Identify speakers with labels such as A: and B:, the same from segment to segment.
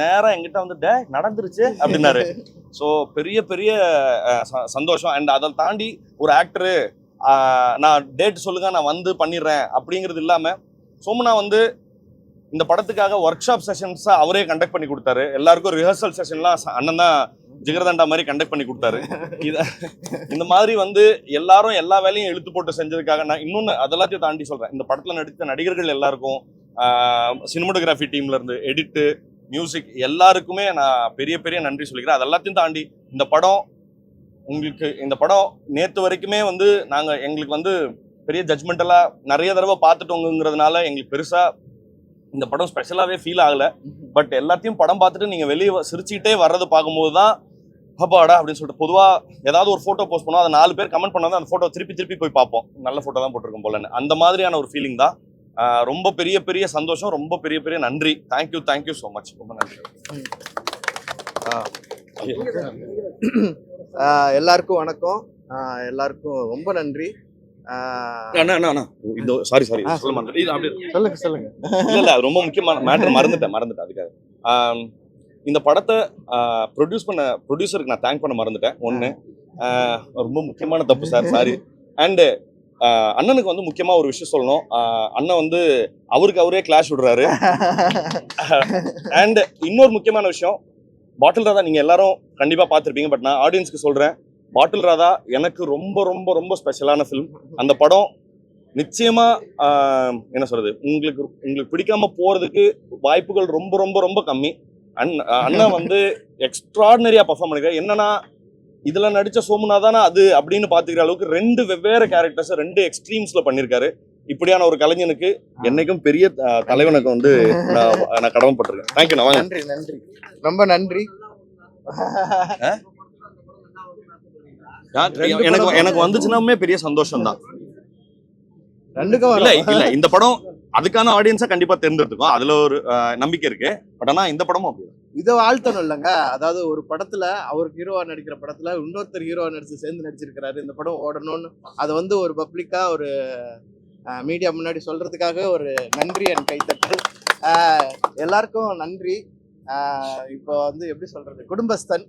A: நேரா எங்கிட்ட வந்து டே நடந்துருச்சு அப்படின்னாரு. ஸோ பெரிய பெரிய சந்தோஷம். அண்ட் அதை தாண்டி ஒரு ஆக்டரு நான் டேட் சொல்லுங்க நான் வந்து பண்ணிடுறேன் அப்படிங்கிறது இல்லாம சோமனா வந்து இந்த படத்துக்காக ஒர்க் ஷாப் செஷன்ஸ் அவரே கண்டக்ட் பண்ணி கொடுத்தாரு. எல்லாருக்கும் ரிஹர்சல் செஷன்லாம் அண்ணன் தான் ஜிகர்தண்டா மாதிரி கண்டக்ட் பண்ணி கொடுத்தாரு. இத இந்த மாதிரி வந்து எல்லாரும் எல்லா வேலையும் இழுத்து போட்டு செஞ்சதுக்காக நான் இன்னொன்னு அதெல்லாத்தையும் தாண்டி சொல்றேன். இந்த படத்துல நடித்த நடிகர்கள் எல்லாருக்கும் சினிமோட்டோகிராஃபி டீம்ல இருந்து எடிட்டு மியூசிக் எல்லாருக்குமே நான் பெரிய பெரிய நன்றி சொல்லிக்கிறேன். அது எல்லாத்தையும் தாண்டி இந்த படம் உங்களுக்கு இந்த படம் நேற்று வரைக்குமே வந்து நாங்கள் எங்களுக்கு வந்து பெரிய ஜட்மெண்டலாக நிறைய தடவை பார்த்துட்டோங்கிறதுனால எங்களுக்கு பெருசாக இந்த படம் ஸ்பெஷலாகவே ஃபீல் ஆகலை. பட் எல்லாத்தையும் படம் பார்த்துட்டு நீங்கள் வெளியே சிரிச்சுக்கிட்டே வர்றது பார்க்கும்போது தான் அப்பாடா அப்படின்னு சொல்லிட்டு பொதுவாக ஏதாவது ஒரு ஃபோட்டோ போஸ்ட் பண்ணோம் அதை நாலு பேர் கமெண்ட் பண்ணால் அந்த ஃபோட்டோ திருப்பி திருப்பி போய் பார்ப்போம். நல்ல ஃபோட்டோ தான் போட்டிருக்கோம் போலன்னு. அந்த மாதிரியான ஒரு ஃபீலிங் தான். ரொம்ப பெரிய பெரிய சந்தோஷம் ரொம்ப பெரிய பெரிய நன்றி. தேங்க்யூ தேங்க்யூ ஸோ மச் ரொம்ப நன்றி.
B: எல்லாருக்கும் வணக்கம். எல்லாருக்கும் ரொம்ப நன்றி.
A: இந்த சாரி சாரி
B: சொல்லுங்க. சொல்லுங்க
A: இல்ல இல்ல ரொம்ப முக்கியமான மேட்டர் மறந்துட்டேன் மறந்துட்டேன். அதுக்காக. இந்த படத்தை ப்ரொடியூஸ் பண்ண ப்ரொடியூசருக்கு நான் தேங்க் பண்ண மறந்துட்டேன். ஒன்று ரொம்ப முக்கியமான தப்பு சார் சாரி அண்டு அண்ணனுக்கு வந்து முக்கியமா ஒரு விஷயம் சொல்லணும். அண்ணன் வந்து அவருக்கு அவரே கிளாஷ் விடுறாரு. அண்ட் இன்னொரு முக்கியமான விஷயம் பாட்டில் ராதா நீங்க எல்லாரும் கண்டிப்பா பார்த்துருப்பீங்க பட் நான் ஆடியன்ஸ்க்கு சொல்றேன். பாட்டில் ராதா எனக்கு ரொம்ப ரொம்ப ரொம்ப ஸ்பெஷலான ஃபிலிம் அந்த படம் நிச்சயமா என்ன சொல்றது உங்களுக்கு உங்களுக்கு பிடிக்காம போறதுக்கு வாய்ப்புகள் ரொம்ப ரொம்ப ரொம்ப கம்மி. அண்ண் அண்ணன் வந்து எக்ஸ்ட்ராடினரியா பர்ஃபார்ம் பண்ணிக்கிறேன் என்னன்னா இதுல நடிச்ச சோமுனா தானே அது அப்படின்னு பாத்துக்கிற அளவுக்கு ரெண்டு வெவ்வேறு கேரக்டர்ஸ் ரெண்டு எக்ஸ்ட்ரீம்ஸ்ல பண்ணிருக்காரு. இப்படியான ஒரு கலைஞனுக்கு என்னைக்கும் பெரிய தலைவனுக்கு வந்து நான் நான் கடமைப்பட்டிருக்கேன். தேங்க்யூ நான் வாங்க.
B: நன்றி நன்றி. ரொம்ப நன்றி.
A: எனக்கு எனக்கு வந்துச்சுன்னாமே பெரிய சந்தோஷம் தான்
B: ரெண்டுக்கும்
A: இல்ல. இல்ல இந்த படம் அதுக்கான ஆடியன்ஸா கண்டிப்பா தேர்ந்தெடுத்துக்கும் அதுல ஒரு நம்பிக்கை இருக்கு. பட் ஆனா இந்த படமும் அப்படி
B: இதை வாழ்த்தணும் இல்லைங்க. அதாவது ஒரு படத்துல அவருக்கு ஹீரோவா நடிக்கிற படத்துல இன்னொருத்தர் ஹீரோவா நடிச்சு சேர்ந்து நடிச்சிருக்கிறாரு. இந்த படம் ஓடணும்னு. அதை வந்து ஒரு பப்ளிக்கா ஒரு மீடியா முன்னாடி சொல்றதுக்காக ஒரு நன்றி என் கைத்தட்டல். ஆஹ் எல்லாருக்கும் நன்றி. இப்போ வந்து எப்படி சொல்றது? குடும்பஸ்தன்.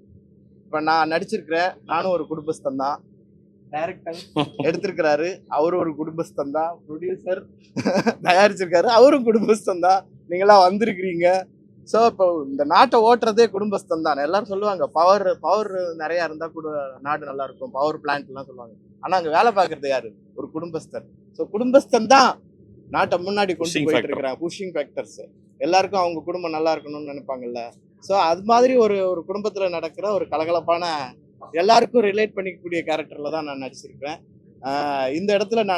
B: இப்போ நான் நடிச்சிருக்கிறேன். நானும் ஒரு குடும்பஸ்தன் தான். டைரக்டர் எடுத்திருக்கிறாரு. அவரும் ஒரு குடும்பஸ்தன் தான். ப்ரொடியூசர் தயாரிச்சிருக்காரு. அவரும் குடும்பஸ்தன் தான். நீங்களாம் வந்திருக்கிறீங்க. ஸோ இப்போ இந்த நாட்டை ஓட்டுறதே குடும்பஸ்தன் தான். எல்லாரும் சொல்லுவாங்க பவர் பவர் நிறைய இருந்தா கூட நாடு நல்லா இருக்கும். பவர் பிளான்ட் எல்லாம் சொல்லுவாங்க. ஆனா அங்க வேலை பார்க்கறது யாரு? ஒரு குடும்பஸ்தன் ஸோ குடும்பஸ்தன் தான் நாட்டை முன்னாடி கொண்டு போயிட்டு. இருக்கிறாங்க. புஷிங் ஃபேக்டர்ஸ் எல்லாருக்கும் அவங்க குடும்பம் நல்லா இருக்கணும்னு நினைப்பாங்கல்ல. ஸோ அது மாதிரி ஒரு ஒரு குடும்பத்துல நடக்கிற ஒரு கலகலப்பான எல்லாருக்கும் ரிலேட் பண்ணிக்கக்கூடிய கேரக்டர்ல தான் நான் நடிச்சிருக்கேன் இந்த இடத்துல நான்